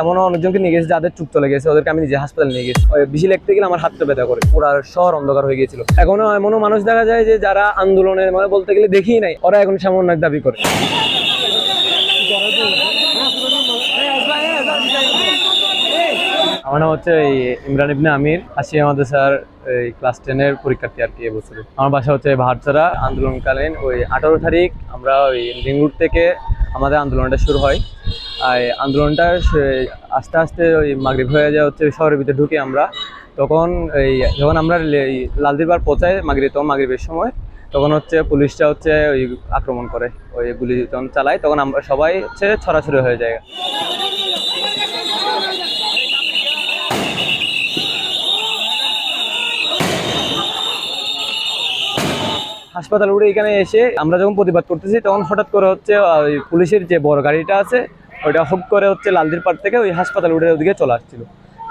এমনও অনেকজনকে নিয়ে গেছে যাদের চুপ চলে গেছে, ওদেরকে আমি নিজে হাসপাতালে নিয়ে গেছি। বেশি লিখতে গেলে আমার হাতটা ব্যথা করে, পুরো শহর অন্ধকার হয়ে গিয়েছিল। এখনও এমনও মানুষ দেখা যায় যে যারা আন্দোলনের মানে বলতে গেলে দেখি নাই, ওরা এখন এক দাবি করে। আমার নাম হচ্ছে ইমরান ইবনে আমির। আসি আমাদের স্যার এই ক্লাস টেনের পরীক্ষার্থী আর কি এবছরে আমার বাসা হচ্ছে ভারছড়া আন্দোলনকালীন ওই আঠারো তারিখ আমরা ওই রিং থেকে আমাদের আন্দোলনটা শুরু হয়। আন্দোলনটা আস্তে আস্তে ওই মাগরিব হয়ে যায়, হচ্ছে শহরের ভিতরে ঢুকে আমরা। তখন এই যখন আমরা লে- এই লালদিবার পৌঁছাই মাগরিব তখন মাগরিবের সময়, তখন হচ্ছে পুলিশটা হচ্ছে ওই আক্রমণ করে, ওই গুলি যখন চালায়, তখন আমরা সবাই হচ্ছে ছড়াছড়ি হয়ে যায়। হাসপাতাল উঠে এখানে এসে আমরা যখন প্রতিবাদ করতেছি, তখন হঠাৎ করে হচ্ছে পুলিশের যে বড় গাড়িটা আছে ওইটা হুক করে হচ্ছে লালদির পাড় থেকে ওই হাসপাতাল উঠে ওদিকে চলে আসছিল।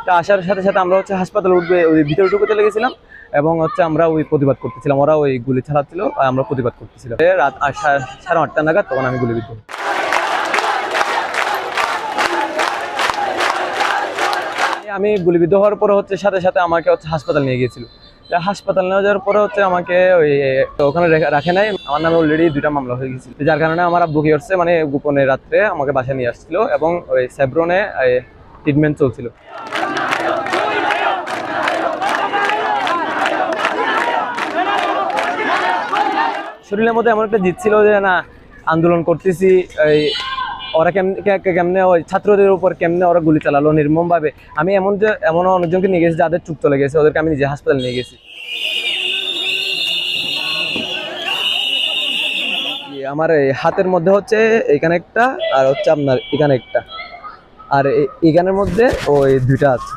তা আসার সাথে সাথে আমরা হচ্ছে হাসপাতাল উঠবে, ওই ভিতরে ঢুকে চলে গেছিলাম এবং হচ্ছে আমরা ওই প্রতিবাদ করতেছিলাম। ওরা ওই গুলি চালাচ্ছিল, আর আমরা প্রতিবাদ করতেছিলাম। রাত সাড়ে আটটা নাগাদ তখন আমি গুলিবিদ্ধ। আমি গুলিবিদ্ধ হওয়ার পরে হচ্ছে সাথে সাথে আমাকে হচ্ছে হাসপাতাল নিয়ে গিয়েছিল। হাসপাতাল নিয়ে যাওয়ার পরে হচ্ছে আমাকে ওই ওখানে রাখে নাই। আমার নামে অলরেডি দুইটা মামলা হয়ে গেছিল। যার কারণে আমার আব্বু কি করছে মানে গোপনে রাত্রে আমাকে বাসায় নিয়ে আসছিল এবং ওই সেব্রনে ট্রিটমেন্ট চলছিল। শরীরের মধ্যে এমন একটা জিত ছিল যে, না, আন্দোলন করতেছি, এই ওরা কেমনে কেমনে ওই ছাত্রদের উপর কেমনে ওরা গুলি চালালো নির্মমভাবে? আমি এমন যে এমন অনেকজনকে নিয়ে গেছি যাদের চুপ চলে গেছে, ওদেরকে আমি নিজে হাসপাতালে নিয়ে গেছি। আমার এই হাতের মধ্যে হচ্ছে এখানে একটা, আর হচ্ছে আপনার এখানে একটা। আর এখানের মধ্যে ওই দুইটা আছে।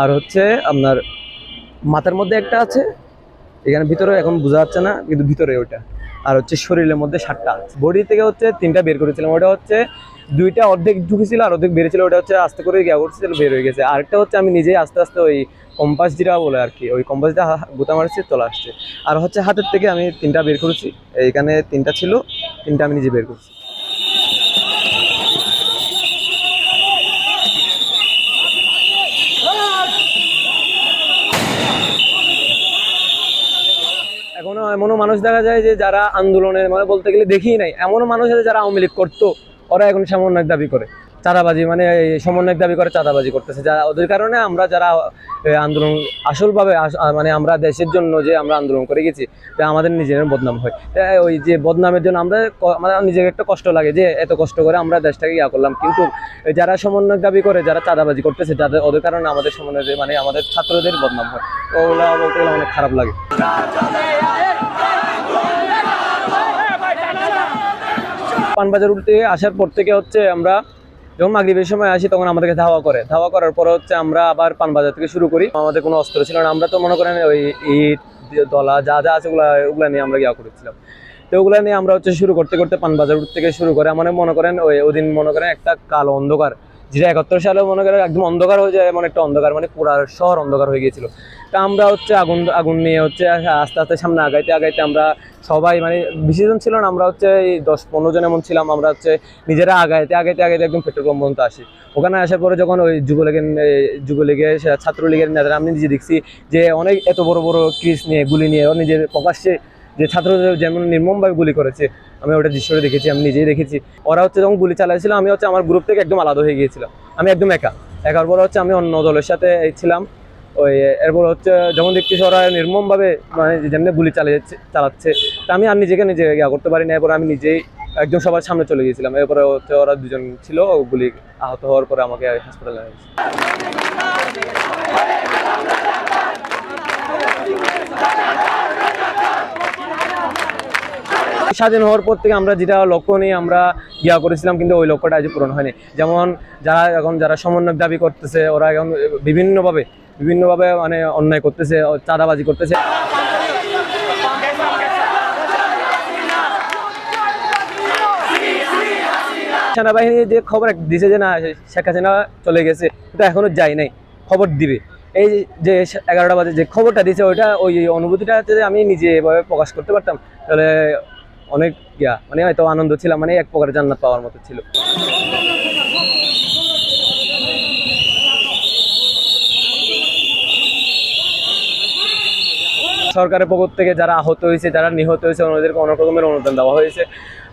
আর হচ্ছে আপনার মাথার মধ্যে একটা আছে, এখানে ভিতরে এখন বোঝা যাচ্ছে না, কিন্তু ভিতরে ওটা আর হচ্ছে শরীরের মধ্যে সাতটা বডি থেকে হচ্ছে তিনটা বের করেছিলাম। ওটা হচ্ছে দুইটা অর্ধেক ঢুকেছিল আর অর্ধেক বেরিয়েছিল ওটা হচ্ছে আস্তে করে গিয়া করছিল বের হয়ে গেছে। আরেকটা হচ্ছে আমি নিজেই আস্তে আস্তে ওই কম্পাস যেটা বলে আর কি, ওই কম্পাস দিয়ে গুতা মারছি, চলে আসছে। আর হচ্ছে হাতের থেকে আমি তিনটা বের করেছি। এইখানে তিনটা ছিল, তিনটা আমি নিজে বের করছি। এখনও এমনও মানুষ দেখা যায় যে যারা আন্দোলনের মানে বলতে গেলে দেখি নাই। এমনও মানুষ আছে যারা আওয়ামী লীগ করতো, ওরা এখন সামান্য দাবি করে। চাঁদাবাজি মানে সমন্বয় দাবি করে চাঁদাবাজি করতেছে। যারা ওদের কারণে আমরা যারা আন্দোলন আসলভাবে আস- মানে আমরা দেশের জন্য যে আমরা আন্দোলন করে গেছি, তা আমাদের নিজের বদনাম হয়। তা ওই যে বদনামের জন্য আমরা আমাদের নিজেকে একটা কষ্ট লাগে যে এত কষ্ট করে আমরা দেশটাকে ইয়া করলাম। কিন্তু যারা সমন্বয় দাবি করে, যারা চাঁদাবাজি করতেছে, যাদের ওদের কারণে আমাদের সমন্বয় মানে আমাদের ছাত্রদের বদনাম হয়। ওগুলো বলতে গেলে অনেক খারাপ লাগে। পানবাজার উল্টে আসার পর থেকে হচ্ছে আমরা যখন মাগরীবের সময় আসি, তখন আমাদেরকে ধাওয়া করে। ধাওয়া করার পর হচ্ছে আমরা আবার পানবাজার থেকে শুরু করি। আমাদের কোনো অস্ত্র ছিল না। আমরা তো মনে করেন ওই ইট, দলা, যা যা আছে ওগুলা ওগুলা নিয়ে আমরা ইয়া করেছিলাম। তো ওগুলো নিয়ে আমরা হচ্ছে শুরু করতে করতে পানবাজার থেকে শুরু করে মানে মনে করেন ওই ওদিন মনে করেন একটা কালো অন্ধকার। যেটা একাত্তর সালে মনে করেন একদম অন্ধকার হয়ে যায় এমন একটা অন্ধকার মানে পুরা শহর অন্ধকার হয়ে গিয়েছিল। তা আমরা হচ্ছে আগুন আগুন নিয়ে হচ্ছে আস্তে আস্তে সামনে আগাইতে আগাইতে আমরা সবাই মানে বেশি জন ছিল না, আমরা হচ্ছে এই দশ পনেরো জন এমন ছিলাম, আমরা হচ্ছে নিজেরা আগাইতে আগাইতে আগাইতে একদম পেট্রোল পাম্প পর্যন্ত আসি। ওখানে আসার পরে যখন ওই যুবলীগের যুবলীগের, ছাত্রলীগের নেতারা, আমি নিজে দেখছি যে অনেক এত বড় বড় ক্রিস নিয়ে, গুলি নিয়ে নিজের প্রকাশ্যে যে ছাত্রদের যেমন নির্মমভাবে গুলি করেছে, আমি ওটা দৃশ্যটা দেখেছি, আমি নিজেই দেখেছি। ওরা হচ্ছে যখন গুলি চালাইছিল, আমি হচ্ছে আমার গ্রুপ থেকে একদম আলাদা হয়ে গিয়েছিলাম। আমি একদম একা। একার পর হচ্ছে আমি অন্য দলের সাথে ছিলাম। ওই এরপর হচ্ছে যখন দেখতেছি ওরা নির্মমভাবে মানে যেমনি গুলি চালিয়েছে চালাচ্ছে, তা আমি আর নিজেকে নিজে ইয়া করতে পারি না এরপর আমি নিজেই একদম সবার সামনে চলে গিয়েছিলাম। এরপরে হচ্ছে ওরা দুজন ছিল গুলি আহত হওয়ার পরে আমাকে হাসপাতালে স্বাধীন হওয়ার পর থেকে আমরা যেটা লক্ষ্য নিয়ে আমরা ইয়া করেছিলাম, কিন্তু ওই লক্ষ্যটা আজ পূরণ হয়নি। যেমন যারা এখন যারা সমন্বয় দাবি করতেছে, ওরা এখন বিভিন্নভাবে বিভিন্নভাবে মানে অন্যায় করতেছে, চাঁদাবাজি করতেছে। সেনাবাহিনী যে খবর দিছে যে না, শেখ হাসিনা চলে গেছে কিন্তু এখনও যায় নাই, খবর দিবে। এই যে এগারোটা বাজে যে খবরটা দিছে, ওইটা ওই অনুভূতিটা যদি আমি নিজে এভাবে প্রকাশ করতে পারতাম, তাহলে অনেক ইয়া মানে হয়তো আনন্দ ছিলাম মানে এক প্রকার জান্নাত পাওয়ার মতো ছিল। সরকারের পক্ষ থেকে যারা আহত হয়েছে, যারা নিহত হয়েছে, ওনাদেরকে অনেক রকমের অনুদান দেওয়া হয়েছে।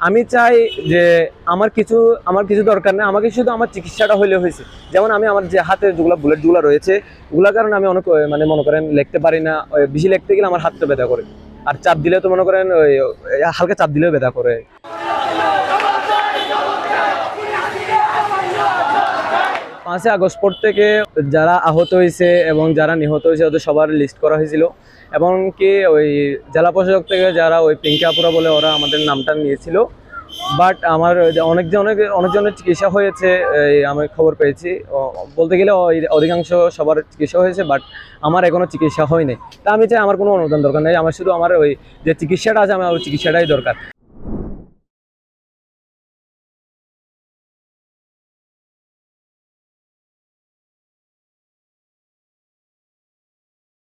আমি চাই যে আমার কিছু আমার কিছু দরকার নেই, আমাকে শুধু আমার চিকিৎসাটা হইলে হয়েছে। যেমন আমি আমার যে হাতে যেগুলো বুলেট যেগুলো রয়েছে, ওগুলোর কারণে আমি অনেক মানে মনে করেন, লিখতে পারি না বেশি লিখতে গেলে আমার হাতটা ব্যথা করে। আর চাপ দিলে তো মনে করেন ওই হালকা চাপ দিলেও ব্যথা করে। পাঁচই আগস্ট পর থেকে যারা আহত হয়েছে এবং যারা নিহত হয়েছে, ওদের সবার লিস্ট করা হয়েছিল। এবং কি ওই জেলা প্রশাসক থেকে যারা ওই পিঙ্কাপুরা বলে ওরা আমাদের নামটা নিয়েছিল। বাট আমার অনেকজন অনেক অনেক অনেকজনের চিকিৎসা হয়েছে আমি খবর পেয়েছি। বলতে গেলে অধিকাংশ সবার চিকিৎসা হয়েছে বাট আমার এখনও চিকিৎসা হয়নি। তা আমি চাই আমার কোনো অনুদান দরকার নেই, আমার শুধু আমার ওই যে চিকিৎসাটা আছে, আমার ওই চিকিৎসাটাই দরকার।